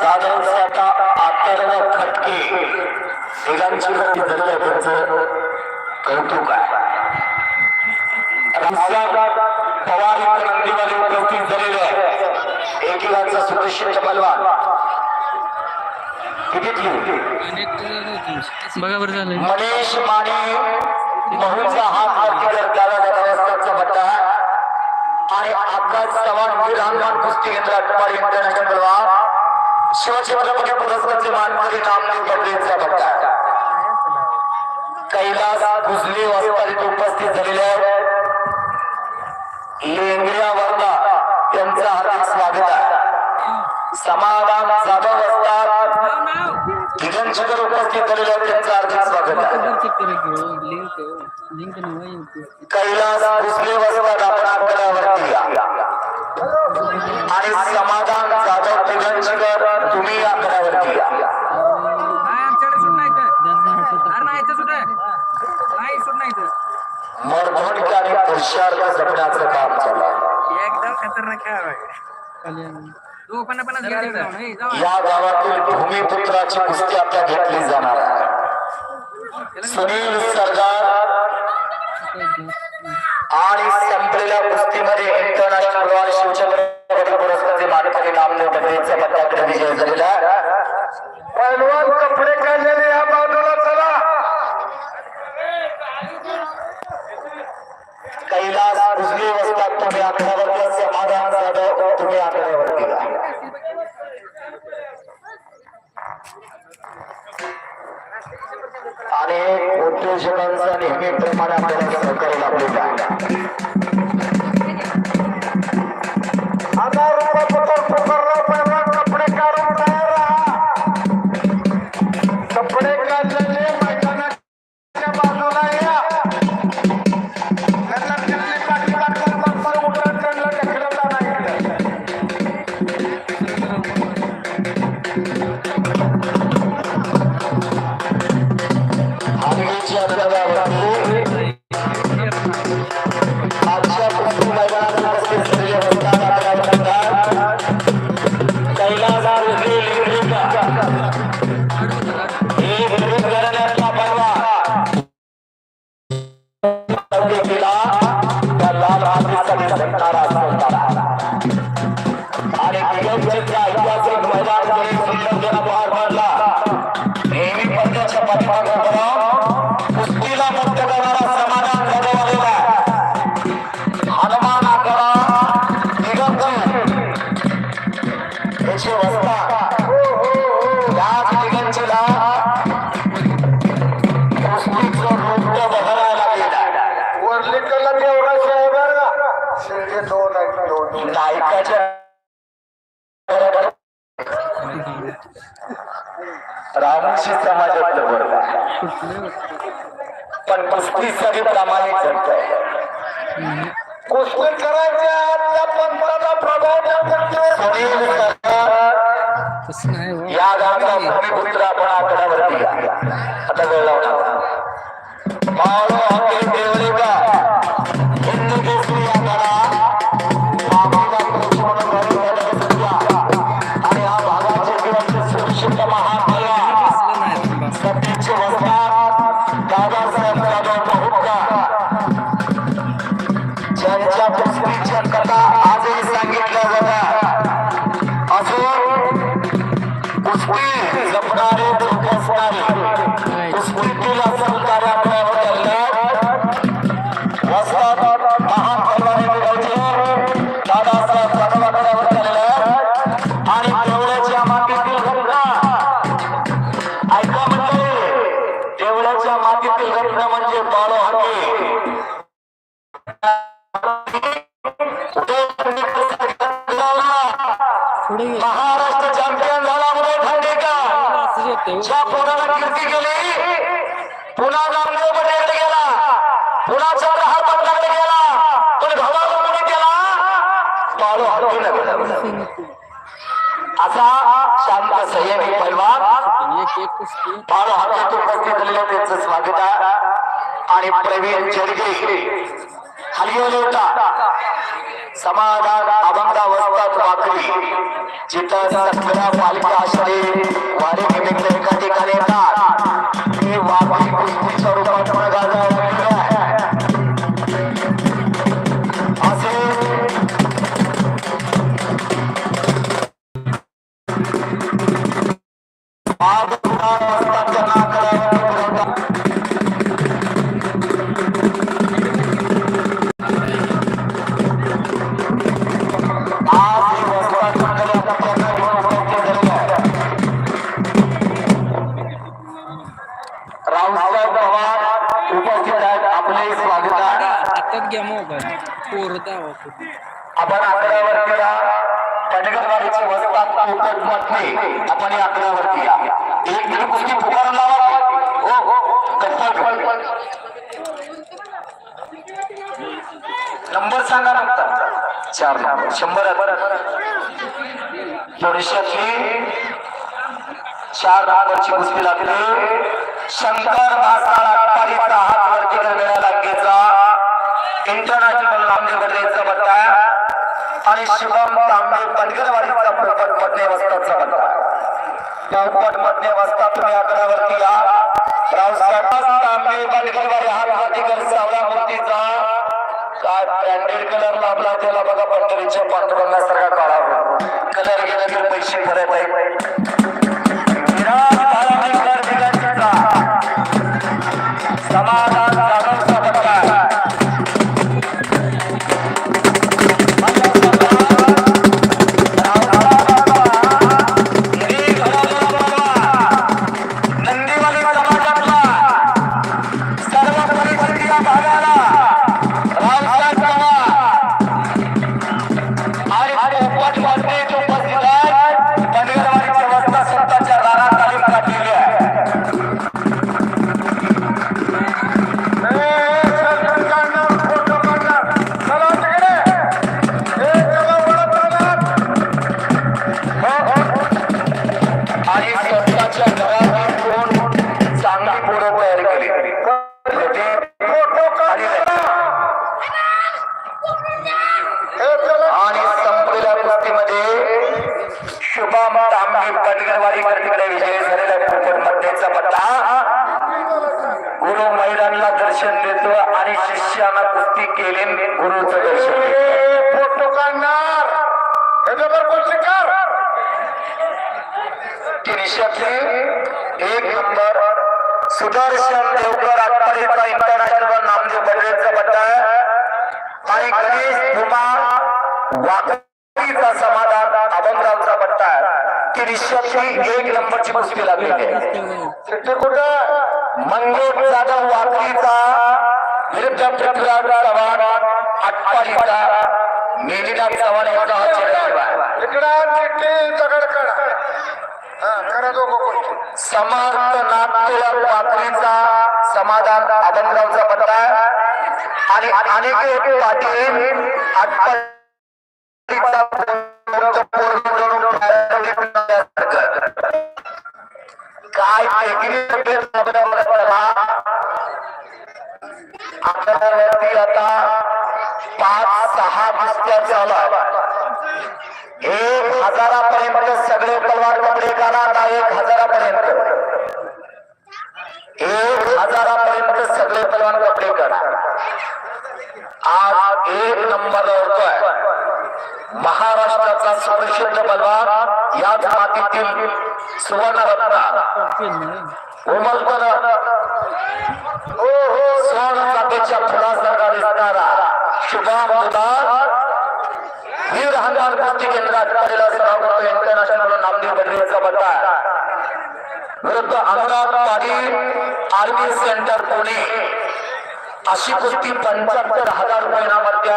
साता आतर्व खटके? तिघांची गती त्यांचं. कौतुक आहे. पवार नंदीवाली उपस्थित झालेले एकेकाचा सुप्रसिद्ध बलवान बघा बरं झालं. मनीष माने महूचा करताना रस्त्याचा बट्टा आणि आकाश चव्हाण कुस्ती केंद्र अटपाडी इंटरनॅशनल बलवान शिवछत्रपती पुरस्कारचे मानकरी नामदेव बद्रेचा बट्टा कैलास भुजले वास्तविक उपस्थित झालेले आहेत. लेंगऱ्या वर्धा यांचं हार्दिक स्वागत आहे. समाधान जाधव असतात. दिगंशकर उपस्थित झालेले त्यांचं हार्दिक स्वागत आहे. कैलास भुसले वसवत आपण आकड्यावरती या. आणि समाधान जाधव दिगंशकर तुम्ही आकड्यावरती या. मर्दोनिक आणि पुरुषार्थ जपण्याचं काम चालू एकदम खतरनाक या गावातील भूमिपुत्राची कुस्ती आता घेतली जाणार आहे. सुनील सरदार. आणि संपलेल्या कुस्तीमध्ये इंटरनॅशनल बलवान शिवचंद्र पुरस्कारचे मानकरी नामदेव बद्रेचा पत्ताकडे विजय झालेला. पैलवान कपडे काढलेले या बाजूला चला कैलास उजवी वस्तात तुम्ही समाधान जाधव तुम्ही. आणि उद्योजकांचा नेहमीप्रमाणे आपल्याला जपणारे जोपासणारे कुस्तीतील असंकार आपल्यावर पैलवान एक उपस्थित झालेलं त्यांचं स्वागत आहे. आणि प्रवीण जडगे हलगेले समाधान अभंगावस्थात वाकली जिथं सगळ्या पालिका आश्रय वारी निमित्त एका ठिकाणी येतात. वाटते आपण या आकड्यावरती या. एक तरी कुस्ती पुकारून लावा? हो हो, हो. नंबर सांगा नंतर चार नंबर. शंभर थोडीशातली चार नंबरची कुस्ती लागली. शंकर मासाळ आटपाडीचा हात वरती करण्याला लागेचा इंटरनॅशनल नामदेवचा बत्ता आणि शुभम तांबे पटकरवाडीचा मधले वस्ताचा बट्टा पोपट मधले वस्ता तुम्ही आकड्यावरती या रावसाहेब तांबे पटकरवाडी हात सावळा मूर्तीचा काय ब्रँडेड कलर लाभला त्याला बघा पंढरीच्या पांडुरंगासारखा काढावा कलर गेला तर पैसे परत आहे शुभम तांबे पटगरवाडी तिकडे विजय झालेला पोपट मध्येचा पट्टा गुरु महिलांना दर्शन देतो आणि शिष्याला कुस्ती केली गुरुचं दर्शन फोटो काढणार. तिनिशातले एक नंबर. सुदर्शन देवकर आटपाडीचा इंटरनॅशनल नामदेव पट्टा आहे. आणि गणेश तिनिशातली एक नंबरची कुस्ती आहे. तिथे कुठं मंगेश जाधव वाकरीचा विरुद्ध पृथ्वीराज चव्हाण आटपाडीचा मेलीनाथ चव्हाण यांचा हा चेहरा. इकडं चिठ्ठी समर्थ नागपूर समाधान अभंगावचा पत्ता आणि अनेक पाटील आटपाडीचा आपल्यावरती आता पाच सहा कुस्त्या झाला एक हजारापर्यंत सगळे पलवार कपडे काढा आता एक हजारापर्यंत एक हजारापर्यंत सगळे पलवान कपडे काढा आज एक नंबर होतोय महाराष्ट्राचा सुप्रसिद्ध पलवान याच मातीतील सुवर्णरत्न. उमलपण हो, हो फुलासारखा दिसणारा शुभम उदार वीर हंगार कुस्ती केंद्रात झालेला इंटरनॅशनल नामदेव बद्रीचा बद्दा विरुद्ध अनुराग पाटील आर्मी सेंटर पुणे. अशी कुस्ती पंच्याहत्तर हजार रुपये इनामात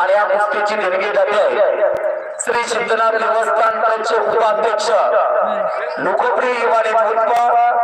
आणि या कुस्तीची देणगी जाते श्री सिद्धनाथ देवस्थानचे उपाध्यक्ष. लोकप्रिय युवा नेतृत्व.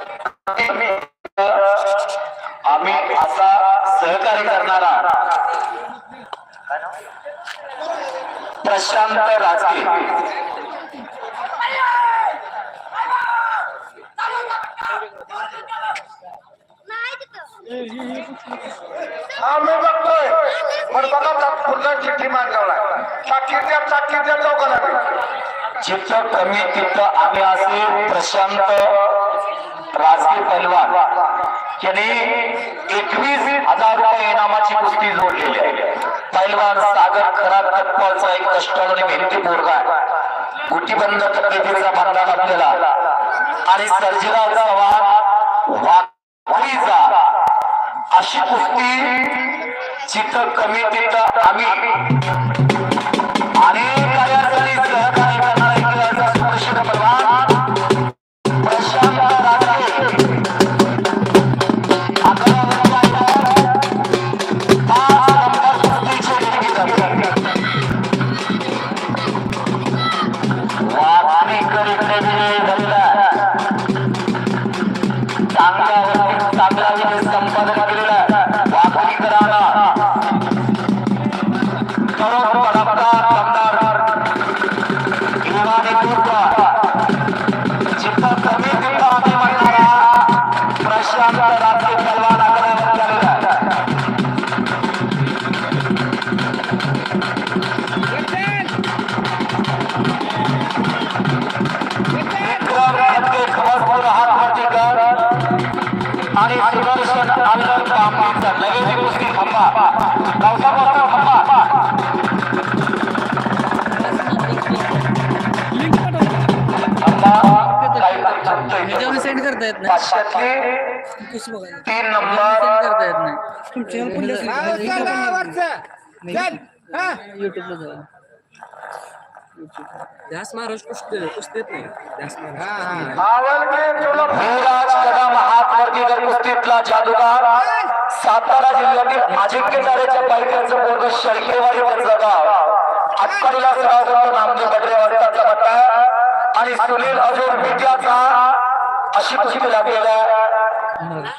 आम्ही असा सहकार्य करणारा प्रशांत राजकीय. आम्ही बघतोय पण पुन्हा चिठ्ठी मागवला साखीर द्या साखीर द्या चौकाला जिथं कमी तिथं आम्ही असे प्रशांत राजकीय पहलवान यांनी एकवीस हजार रुपये इनामाची कुस्ती जोडलेली आहे. पैलवान सागर खराब तत्वाचा एक कष्टाळू आणि मेहनती पोरगा गुटीबंद तब्येतीचा बंधा आपल्याला आणि सर्जिराव चव्हाण वाकरीचा अशी कुस्ती जिथं कमी तिथं आम्ही. लगेच कुस्ती थांबा पावसापासून थांबा सेंड करता येत नाही. तीन नंबर करता येत नाही. युट्यूबला ध्यास महाराज जादूगार. सातारा जिल्ह्यातील अजिंक्य तारेच्या पायथ्याचं पोरग शळकेवाडी वरचा गाव. आटपाडीला सराव नामदेव बडरे वर्ताचा गटा आणि सुनील अजोर मिटियाचा अशी कुस्ती लागलेला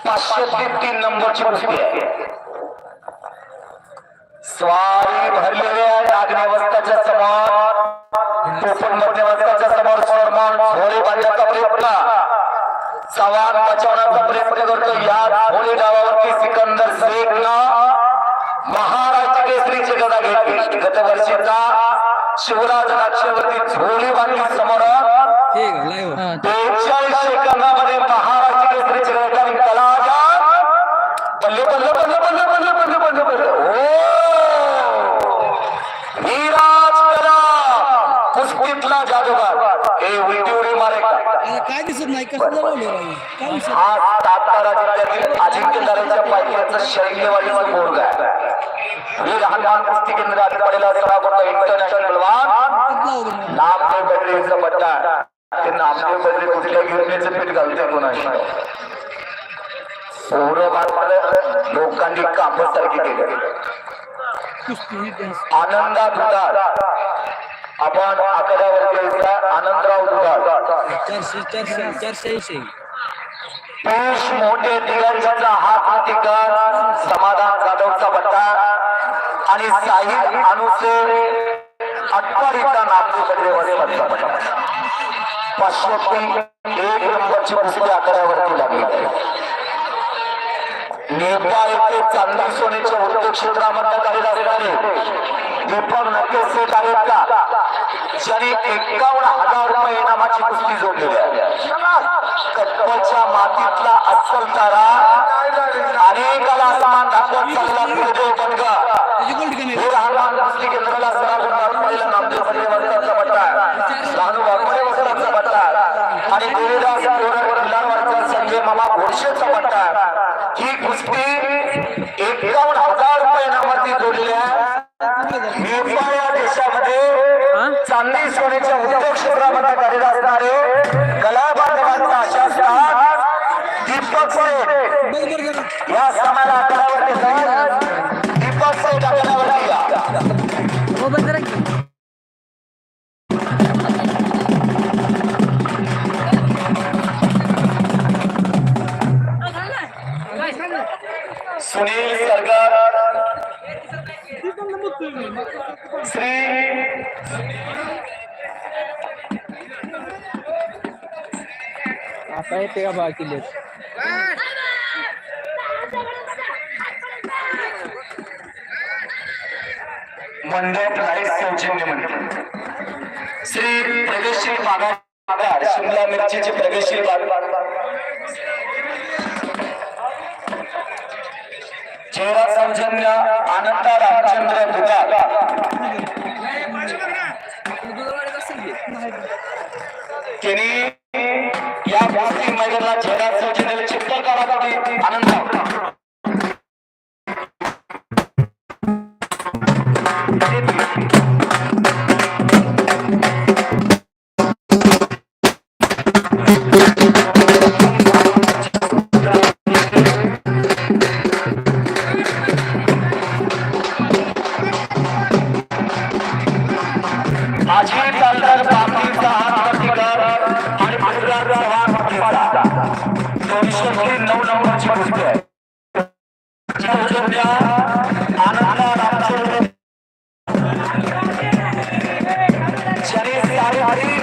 पाचशे तीन नंबरची कुस्ती आहे स्वारी भरलेली आहे अग्निवस्थाच्या समोर टोपण मध्यवस्थाच्या समोर सन्मान झोळे बांधण्याचा प्रयत्न. चव्हाण बचावण्याचा प्रयत्न करतो. या होळी डावावरती सिकंदर शेखनं महाराष्ट्र केसरीची गदा घेतली. गतवर्षीचा शिवराज नाट्यवरती झोळी बांधली समोर. हे बेचाळीस सेकंदामध्ये महाराष्ट्र केसरीची गदा कसं लावलं राहू काय दिसत हा सातारा जिल्ह्यातील अजिंक्यतारेच्या पायथ्याचं शैल्यवाडीचा बोर्ग आहे. हे लहान लहान कुस्ती केंद्रात पडेला सराव करतो इंटरनॅशनल बलवान? लावू बरं. नामदेव बद्रेचा पट्टा. ते नामदेव बद्रे कुठल्या गिरणीचं पीठ घालते कोणाशी? पोरं मात्र लोकांनी कामसारखी केली. कुस्ती इतिहास आनंदा दुधार आपण आकाशावर होता आनंदराव पुरुष मोठे दिगांचा हा प्रतिकार समाधान जाधवचा बट्टा आणि साहिब अनुसे अठवाडीचा नागपूर सगळेवाले पाचशे एक नंबरची पुस्तके आकारावरती लागली. नेपाळ येथे चांदी सोन्याच्या उद्योग क्षेत्रामध्ये कार्य असणारे दीपक नक्कीच सेट आहे का ज्याने एकावन्न हजार रुपये इनामाची कुस्ती जोडलेली आहे. कप्पलच्या मातीतला अस्सल तारा अनेकाला समान दाखवत चालला सूर्य बनगा. पट्टा म्हणजे पट्टा आणि संजय मामा घोडशेचा उद्योग क्षेत्रामध्ये कार्यरत असणारे कला बांधवांचा आशास्तान दीपक सेठ या समाला आकडावरती जाऊन दीपक सेठ आकडावरती या सुनील सरकार श्री आता येते का मंडप सौजन्य मंडप. श्री प्रगतशील बागायतदार शिमला मिरचीचे प्रगतशील बाग. चेहरा सौजन्य आनंदा रामचंद्र दुकान त्यांनी मैदानाला चेहरा सौजन्याला चित्रकारासाठी आनंद. 小 心